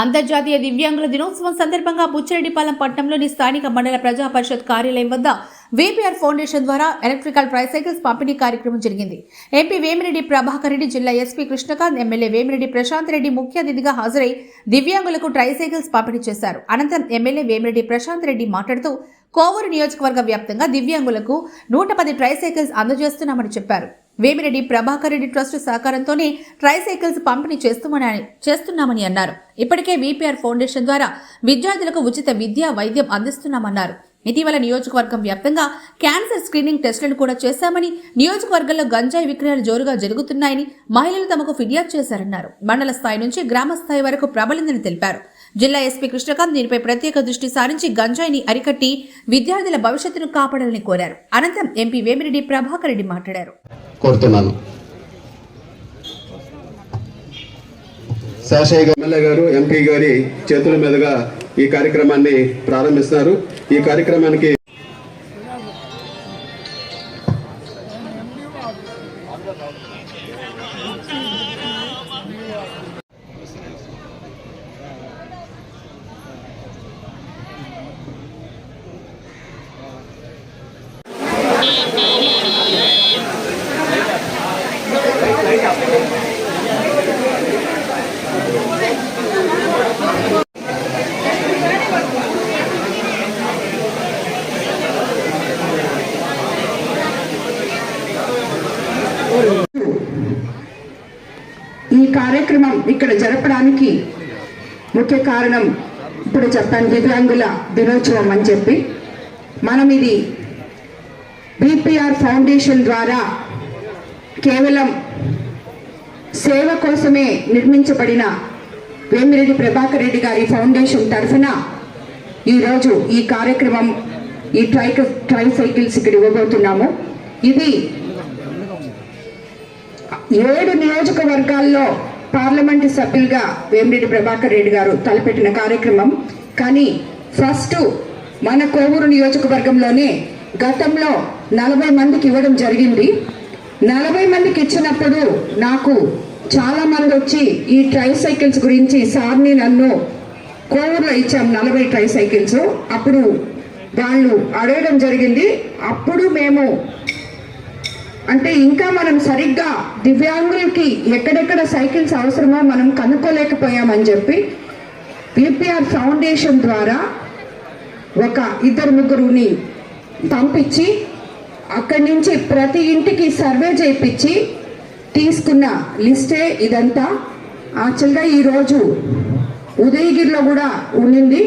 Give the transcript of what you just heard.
అంతర్జాతీయ దివ్యాంగుల దినోత్సవం సందర్భంగా బుచ్చిరెడ్డిపాలెం పట్టణంలోని స్థానిక మండల ప్రజా పరిషత్ కార్యాలయం వద్ద వీపీఆర్ ఫౌండేషన్ ద్వారా ఎలక్ట్రికల్ ట్రైసైకిల్స్ పంపిణీ కార్యక్రమం జరిగింది. ఎంపీ వేమిరెడ్డి ప్రభాకర్ రెడ్డి జిల్లా ఎస్పీ కృష్ణకాంత్ ఎమ్మెల్యే వేమిరెడ్డి ప్రశాంత్ రెడ్డి ముఖ్య అతిథిగా హాజరై దివ్యాంగులకు ట్రైసైకిల్స్ పంపిణీ చేశారు. అనంతరం ఎమ్మెల్యే వేమిరెడ్డి ప్రశాంత్ రెడ్డి మాట్లాడుతూ కోవూరు నియోజకవర్గ వ్యాప్తంగా దివ్యాంగులకు నూట పది ట్రైసైకిల్స్ అందజేస్తున్నామని చెప్పారు. వేమిరెడ్డి ప్రభాకర్ రెడ్డి ట్రస్ట్ సహకారంతోనే ట్రైసైకిల్స్ పంపిణీ చేస్తున్నామని చేస్తున్నామని అన్నారు. ఇప్పటికే వీపీఆర్ ఫౌండేషన్ ద్వారా విద్యార్థులకు ఉచిత విద్య వైద్యం అందిస్తున్నామన్నారు. ఇటీవల నియోజకవర్గం వ్యాప్తంగా క్యాన్సర్ స్క్రీనింగ్ టెస్టులను కూడా చేశామని నియోజకవర్గంలో గంజాయి విక్రయాలు జోరుగా జరుగుతున్నాయని మహిళలు తమకు ఫిర్యాదు చేశారన్నారు. మండల స్థాయి నుంచి గ్రామ స్థాయి వరకు ప్రబలిందని తెలిపారు. జిల్లా ఎస్పీ కృష్ణకాంత్ దీనిపై ప్రత్యేక దృష్టి సారించి గంజాయిని అరికట్టి విద్యార్థుల భవిష్యత్తును కాపాడాలని కోరారు. అనంతరం ఎంపీ వేమిరెడ్డి ప్రభాకర్ రెడ్డి మాట్లాడారు. కోరుతున్నాను గారు ఎమ్మెల్యే గారు ఎంపీ గారి చేతుల మీదుగా ఈ కార్యక్రమాన్ని ప్రారంభిస్తున్నారు. ఈ కార్యక్రమానికి ఈ కార్యక్రమం ఇక్కడ జరపడానికి ముఖ్య కారణం ఇప్పుడు చెప్పాను దివ్యాంగుల దినోత్సవం అని చెప్పి. మనం ఇది బీపీఆర్ ఫౌండేషన్ ద్వారా కేవలం సేవ కోసమే నిర్మించబడిన వేమిరెడ్డి ప్రభాకర్ రెడ్డి గారి ఫౌండేషన్ తరఫున ఈరోజు ఈ కార్యక్రమం ఈ ట్రై ట్రై సైకిల్స్ ఇక్కడ ఇవ్వబోతున్నాము. ఇది ఏడు నియోజకవర్గాల్లో పార్లమెంటు సభ్యులుగా వేమిరెడ్డి ప్రభాకర్ రెడ్డి గారు తలపెట్టిన కార్యక్రమం. కానీ ఫస్ట్ మన కోవూరు నియోజకవర్గంలోనే గతంలో నలభై మందికి ఇవ్వడం జరిగింది. నలభై మందికి ఇచ్చినప్పుడు నాకు చాలా మంది వచ్చి ఈ ట్రై సైకిల్స్ గురించి సార్ని నన్ను కోవూరులో ఇచ్చాం నలభై ట్రై సైకిల్స్ అప్పుడు వాళ్ళు అడగడం జరిగింది. అప్పుడు మేము అంటే ఇంకా మనం సరిగ్గా దివ్యాంగులకి ఎక్కడెక్కడ సైకిల్స్ అవసరమో మనం కనుక్కోలేకపోయామని చెప్పి పిపిఆర్ ఫౌండేషన్ ద్వారా ఒక ఇద్దరు ముగ్గురుని పంపించి అక్కడి నుంచి ప్రతి ఇంటికి సర్వే చేయించి తీసుకున్న లిస్టే ఇదంతా. యాక్చువల్గా ఈరోజు ఉదయగిరిలో కూడా ఉండింది.